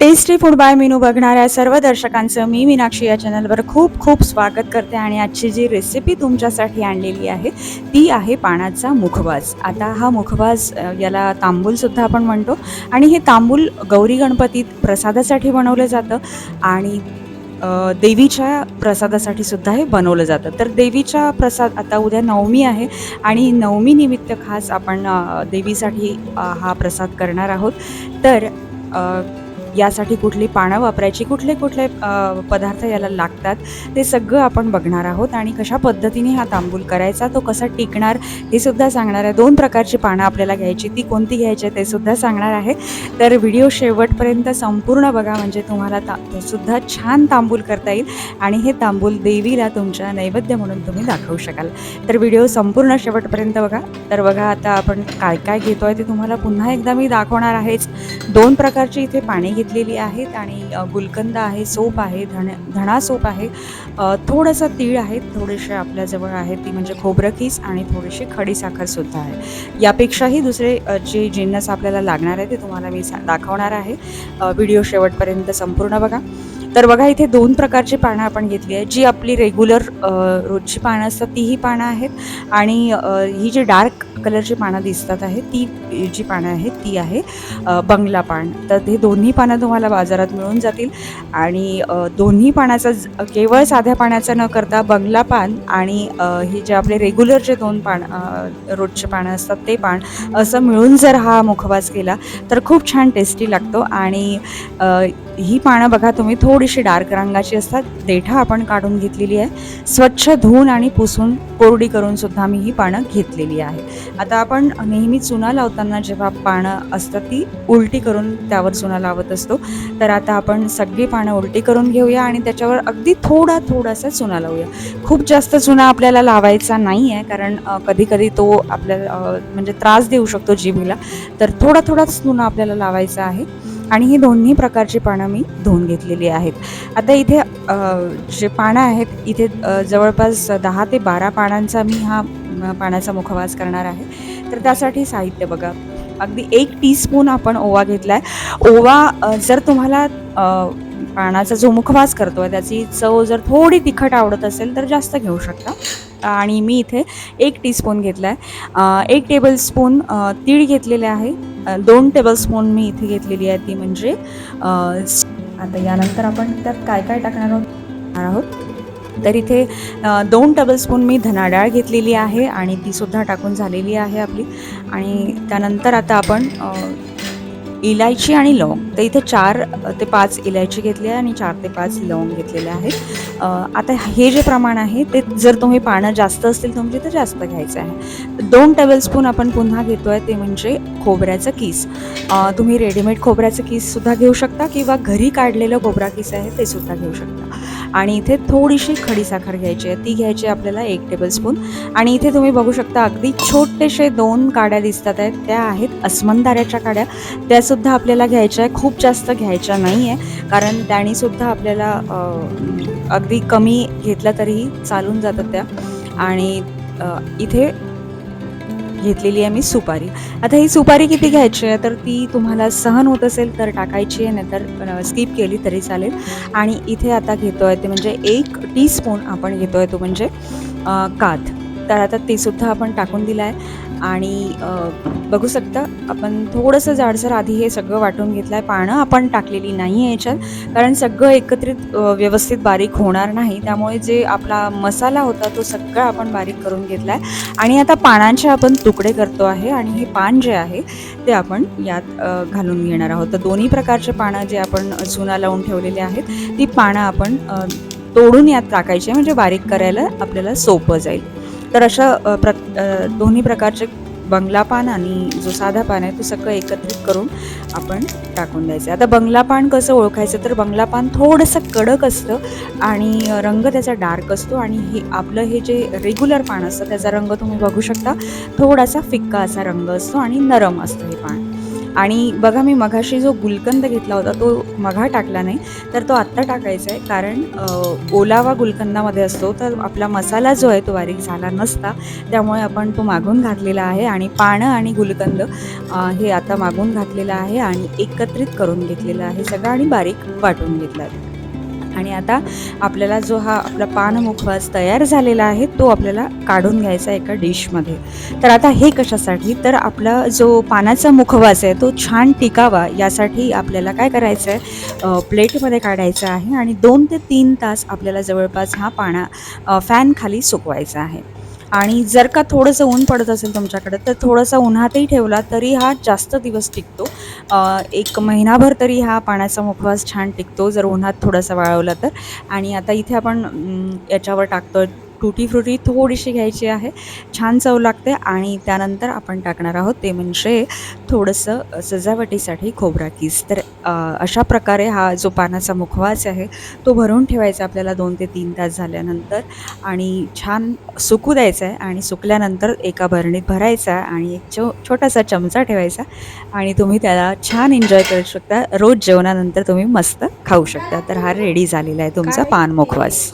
Tasty food by menu बघणाऱ्या सर्व दर्शकांचं मी मीनाक्षी या चॅनलवर खूप खूप स्वागत करते आणि आजची जी रेसिपी तुमच्यासाठी आणलेली आहे ती आहे पाण्याचा मुखवास. आता हा मुखवास याला तांबूलसुद्धा आपण म्हणतो आणि हे तांबूल गौरी गणपतीत प्रसादासाठी बनवलं जातं आणि देवीच्या प्रसादासाठी सुद्धा हे बनवलं जातं. तर देवीच्या प्रसाद आता उद्या नवमी आहे आणि नवमी निमित्त खास आपण देवीसाठी हा प्रसाद करणार आहोत. तर यासाठी कुठली पानं वापरायची कुठले कुठले पदार्थ याला लागतात ते सगळं आपण बघणार आहोत आणि कशा पद्धतीने हा तांबूल करायचा तो कसा टिकणार हे सुद्धा सांगणार आहे. दोन प्रकारची पानं आपल्याला घ्यायची ती कोणती घ्यायची आहे ते सुद्धा सांगणार आहे. तर व्हिडिओ शेवटपर्यंत संपूर्ण बघा म्हणजे तुम्हाला ता सुद्धा छान तांबूल करता येईल आणि हे तांबूल देवीला तुमच्या नैवेद्य म्हणून तुम्ही दाखवू शकाल. तर व्हिडिओ संपूर्ण शेवटपर्यंत बघा. तर बघा आता आपण काय काय घेतो आहे ते तुम्हाला पुन्हा एकदा मी दाखवणार आहेच. दोन प्रकारची इथे पाणी घेतलेली आहेत आणि गुलकंद आहे सोप आहे धण धणा सोप आहे. थोडंसं तीळ आहे थोडेसे आपल्याजवळ आहे ती म्हणजे खोबरं आणि थोडीशी खडीसाखरसुद्धा आहे. यापेक्षाही दुसरे जे जिन्नस आपल्याला लागणार आहे ते तुम्हाला मी दाखवणार आहे. व्हिडिओ शेवटपर्यंत संपूर्ण बघा. तर बघा इथे दोन प्रकारची पानं आपण घेतली आहे जी आपली रेग्युलर रोजची पानं असतात तीही पानं आहेत. आणि ही जी डार्क कलरची पानं दिसतात आहे ती जी पानं आहेत ती आहे बंगला पान. तर हे दोन्ही पानं तुम्हाला बाजारात मिळून जातील. आणि दोन्ही पानाचा केवळ साध्या पाण्याचं न करता बंगला पान आणि हे जे आपले रेग्युलर जे दोन पान रोजचे पानं असतात ते पान असं मिळून जर हा मुखवास केला तर खूप छान टेस्टी लागतो. आणि ही पानं बघा तुम्ही थोडीशी डार्क रंगाची असतात. देठा आपण काढून घेतलेली आहे. स्वच्छ धुवून आणि पुसून कोरडी करून सुद्धा मी ही पानं घेतलेली आहे. आता आपण नेहमी चुना लावताना जेव्हा पानं असतात ती उलटी करून त्यावर चुना लावत असतो. तर आता आपण सगळी पानं उलटी करून घेऊया आणि त्याच्यावर अगदी थोडा थोडासा चुना लावूया. खूप जास्त चुना आपल्याला लावायचा नाही आहे कारण कधी कधी तो आपल्याला म्हणजे त्रास देऊ शकतो जिभेला. तर थोडा थोडाच चुना आपल्याला लावायचा आहे. आणि ही दोन्ही प्रकारची पानं मी धुवून घेतलेली आहेत. आता इथे जे पानं आहेत इथे जवळपास दहा ते बारा पानांचा मी हा पाण्याचा मुखवास करणार आहे. तर त्यासाठी साहित्य बघा. अगदी एक टीस्पून आपण ओवा घेतला आहे ओवा जर तुम्हाला पानाचा जो मुखवास करतो आहे त्याची चव जर थोडी तिखट आवडत असेल तर जास्त घेऊ शकता. आणि मी इथे एक टीस्पून घेतला आहे एक टेबलस्पून तीळ घेतलेले आहे. दोन टेबलस्पून मी इथे घेतलेली आहे ती म्हणजे आता यानंतर आपण त्यात काय काय टाकणार आहोत आहोत? तर इथे दोन टेबलस्पून मी धना डाळ घेतलेली आहे आणि तीसुद्धा टाकून झालेली आहे आपली. आणि त्यानंतर आता आपण इलायची आणि लवंग. तर इथे चार ते पाच इलायची घेतली आहे आणि चार ते पाच लवंग घेतलेले आहेत. आता हे जे प्रमाण आहे ते जर तुम्ही पानं जास्त असतील तुमची तर जास्त घ्यायचं आहे. दोन टेबलस्पून आपण पुन्हा घेतो आहे ते म्हणजे खोबऱ्याचं किस. तुम्ही रेडीमेड खोबऱ्याचं किससुद्धा घेऊ शकता किंवा घरी काढलेलं खोबरा किस आहे ते सुद्धा घेऊ शकता. आणि इथे थोडीशी खडीसाखर घ्यायची आहे. ती घ्यायची आहे आपल्याला एक टेबलस्पून आणि इथे तुम्ही बघू शकता अगदी छोटेसे दोन काड्या दिसतात आहेत. त्या आहेत अस्मनदाऱ्याच्या काड्या. त्यासुद्धा आपल्याला घ्यायच्या आहे. खूप जास्त घ्यायच्या नाही आहे कारण त्यानीसुद्धा आपल्याला अगदी कमी घेतल्या तरीही चालून जातात त्या. आणि इथे घेतलेली आहे मी सुपारी. आता ही सुपारी किती घ्यायची आहे? तर ती तुम्हाला सहन होत असेल तर टाकायची आहे नाहीतर स्किप केली तरी चालेल. आणि इथे आता घेतो आहे ते म्हणजे एक टीस्पून आपण घेतो आहे तो म्हणजे काथ तर आता ते सुद्धा आपण टाकून दिला आहे आणि बघू शकता आपण थोडंसं जाडसर आधी हे सगळं वाटून घेतलं आहे पानं आपण टाकलेली नाही आहे याच्यात कारण सगळं एकत्रित व्यवस्थित बारीक होणार नाही. त्यामुळे जे आपला मसाला होता तो सगळा आपण बारीक करून घेतला आहे आणि आता पानांचे आपण तुकडे करतो आहे आणि हे पान जे आहे ते आपण यात घालून घेणार आहोत. तर दोन्ही प्रकारचे पानं जे आपण चुना लावून ठेवलेले आहेत ती पानं आपण तोडून यात टाकायची म्हणजे बारीक करायला आपल्याला सोपं जाईल. तर अशा प्र दोन्ही प्रकारचे बंगला पान आणि जो साधा पान आहे तो सगळं एकत्रित करून आपण टाकून द्यायचं आता बंगला पान कसं ओळखायचं? तर बंगला पान थोडंसं कडक असतं आणि रंग त्याचा डार्क असतो आणि हे आपलं हे जे रेग्युलर पान असतं त्याचा रंग तुम्ही बघू शकता. थोडासा फिक्का असा रंग असतो आणि नरम असतं हे पान. आणि बघा मी मघाशी जो गुलकंद घेतला होता तो मघा टाकला नाही तर तो आत्ता टाकायचा आहे. कारण ओलावा गुलकंदामध्ये असतो तर आपला मसाला जो आहे तो बारीक झाला नसता. त्यामुळे आपण तो मागून घातलेला आहे आणि पानं आणि गुलकंद हे आता मागून घातलेलं आहे आणि एकत्रित करून घेतलेलं आहे सगळं आणि बारीक वाटून घेतलं आहे. आणि आता आपल्याला जो हा आपला पान मुखवास तयार झालेला आहे तो आपल्याला काढून घ्यायचा आहे एका डिशमध्ये. तर आता हे कशासाठी? तर आपला जो पानाचा मुखवास आहे तो छान टिकावा यासाठी आपल्याला काय करायचं आहे प्लेटमध्ये काढायचं आहे आणि दोन ते तीन तास आपल्याला जवळपास हा पाना फॅनखाली सुकवायचा आहे. आणि जर का थोडंसं ऊन पडत असेल तुमच्याकडे तर थोडंसं उन्हातही ठेवला तरी हा जास्त दिवस टिकतो. एक महिनाभर तरी हा पाण्याचा मुखवास छान टिकतो जर उन्हात थोडासा वाळवला तर. आणि आता इथे आपण याच्यावर टाकतो टुटी फ्रुटी थोडीशी घ्यायची आहे. छान चव लागते आणि त्यानंतर आपण टाकणार आहोत ते म्हणजे थोडंसं सजावटीसाठी खोबरा किस. तर अशा प्रकारे हा जो पानाचा मुखवास आहे तो भरून ठेवायचा आपल्याला दोन ते तीन तास झाल्यानंतर आणि छान सुकू द्यायचा आहे आणि सुकल्यानंतर एका भरणीत भरायचा आणि एक छो छोटासा चमचा ठेवायचा आणि तुम्ही त्याला छान एन्जॉय करू शकता. रोज जेवणानंतर तुम्ही मस्त खाऊ शकता. तर हा रेडी झालेला आहे तुमचा पान मुखवास.